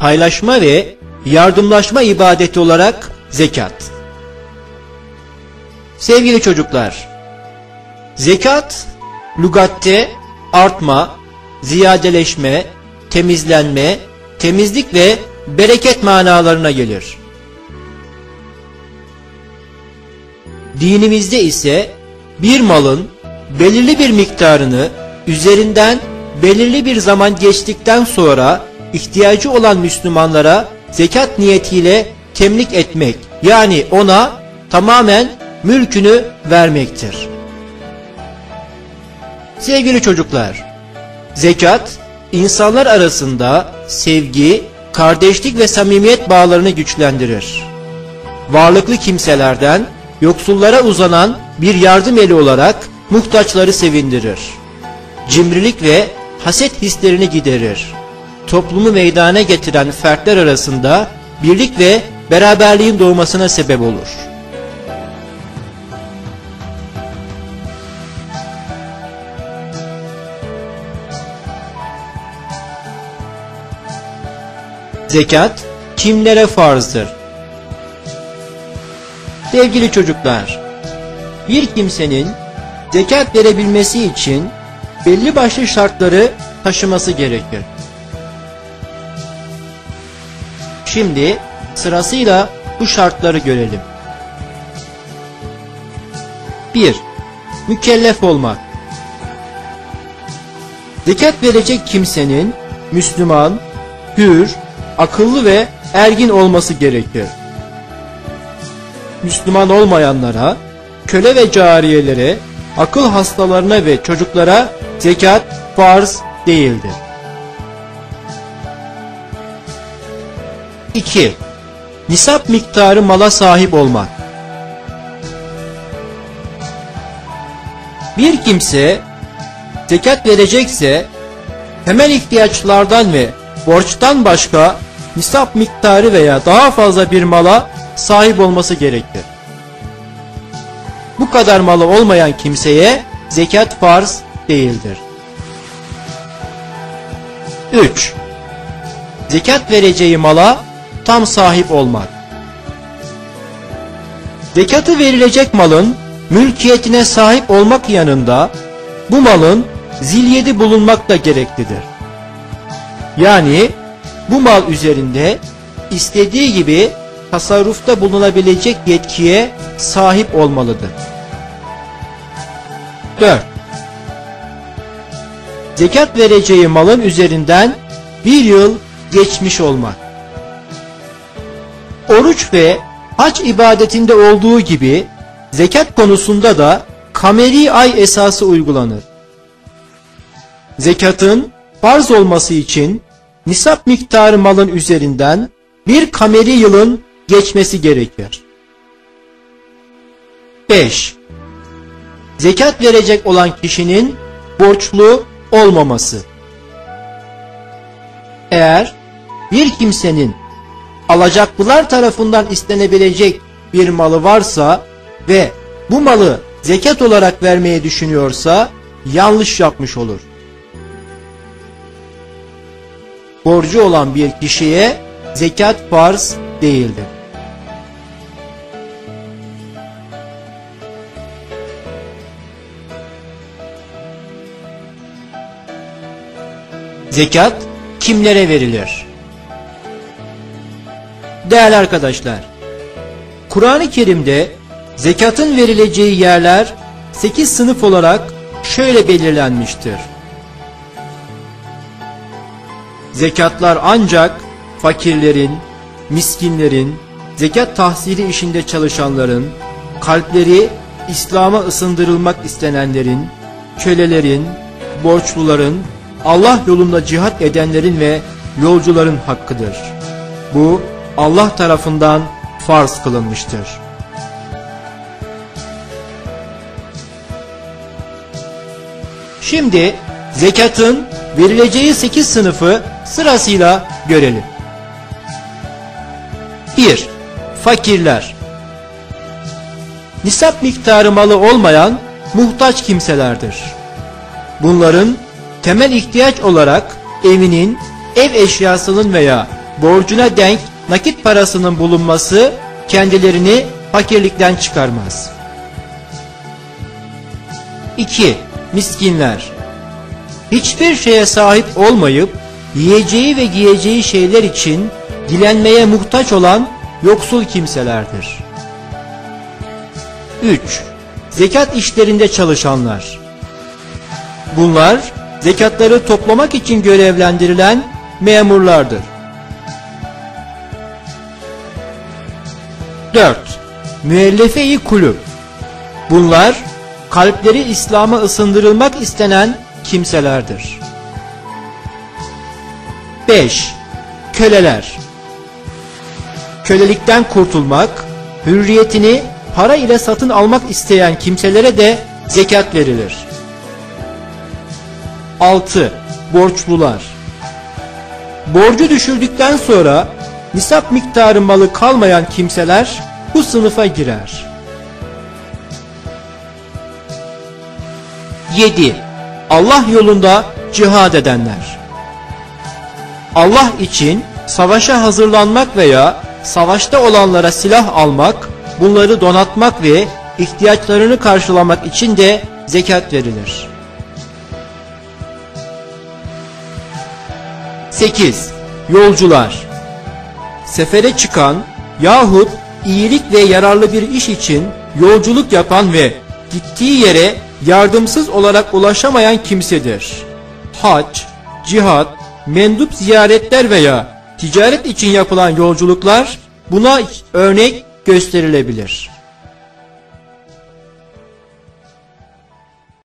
paylaşma ve yardımlaşma ibadeti olarak zekat. Sevgili çocuklar, zekat lügatte artma, ziyadeleşme, temizlenme, temizlik ve bereket manalarına gelir. Dinimizde ise bir malın belirli bir miktarını üzerinden belirli bir zaman geçtikten sonra ihtiyacı olan Müslümanlara zekat niyetiyle temlik etmek yani ona tamamen mülkünü vermektir. Sevgili çocuklar, zekat insanlar arasında sevgi, kardeşlik ve samimiyet bağlarını güçlendirir. Varlıklı kimselerden yoksullara uzanan bir yardım eli olarak muhtaçları sevindirir. Cimrilik ve haset hislerini giderir. Toplumu meydana getiren fertler arasında birlik ve beraberliğin doğmasına sebep olur. Zekat kimlere farzdır? Sevgili çocuklar, bir kimsenin zekat verebilmesi için belli başlı şartları taşıması gerekir. Şimdi sırasıyla bu şartları görelim. 1. Mükellef olmak. Zekat verecek kimsenin Müslüman, hür, akıllı ve ergin olması gerekir. Müslüman olmayanlara, köle ve cariyelere, akıl hastalarına ve çocuklara zekat farz değildir. 2. Nisap miktarı mala sahip olmak. Bir kimse zekat verecekse temel ihtiyaçlardan ve borçtan başka nisap miktarı veya daha fazla bir mala sahip olması gerekir. Bu kadar malı olmayan kimseye zekat farz değildir. 3. Zekat vereceği mala tam sahip olmak. Zekatı verilecek malın mülkiyetine sahip olmak yanında bu malın zilyedi bulunmak da gereklidir. Yani bu mal üzerinde istediği gibi tasarrufta bulunabilecek yetkiye sahip olmalıdır. 4. Zekat vereceği malın üzerinden bir yıl geçmiş olmak. Oruç ve hac ibadetinde olduğu gibi zekat konusunda da kameri ay esası uygulanır. Zekatın farz olması için nisap miktarı malın üzerinden bir kameri yılın geçmesi gerekir. 5. Zekat verecek olan kişinin borçlu olmaması. Eğer bir kimsenin alacaklılar tarafından istenebilecek bir malı varsa ve bu malı zekat olarak vermeye düşünüyorsa yanlış yapmış olur. Borcu olan bir kişiye zekat farz değildir. Zekat kimlere verilir? Değerli arkadaşlar, Kur'an-ı Kerim'de zekatın verileceği yerler 8 sınıf olarak şöyle belirlenmiştir. Zekatlar ancak fakirlerin, miskinlerin, zekat tahsili işinde çalışanların, kalpleri İslam'a ısındırılmak istenenlerin, kölelerin, borçluların, Allah yolunda cihat edenlerin ve yolcuların hakkıdır. Bu Allah tarafından farz kılınmıştır. Şimdi zekatın verileceği sekiz sınıfı sırasıyla görelim. 1. Fakirler Nisap miktarı malı olmayan muhtaç kimselerdir. Bunların temel ihtiyaç olarak evinin, ev eşyasının veya borcuna denk nakit parasının bulunması kendilerini fakirlikten çıkarmaz. 2. Miskinler Hiçbir şeye sahip olmayıp yiyeceği ve giyeceği şeyler için dilenmeye muhtaç olan yoksul kimselerdir. 3. Zekat işlerinde çalışanlar Bunlar zekatları toplamak için görevlendirilen memurlardır. 4. Müellefe-i kulüp Bunlar kalpleri İslam'a ısındırılmak istenen kimselerdir. 5. Köleler Kölelikten kurtulmak, hürriyetini para ile satın almak isteyen kimselere de zekat verilir. 6. Borçlular Borcu düşürdükten sonra nisap miktarı malı kalmayan kimseler bu sınıfa girer. 7. Allah yolunda cihad edenler Allah için savaşa hazırlanmak veya savaşta olanlara silah almak, bunları donatmak ve ihtiyaçlarını karşılamak için de zekat verilir. 8. Yolcular Sefere çıkan yahut iyilik ve yararlı bir iş için yolculuk yapan ve gittiği yere yardımsız olarak ulaşamayan kimsedir. Hac, cihat, mendup ziyaretler veya ticaret için yapılan yolculuklar buna örnek gösterilebilir.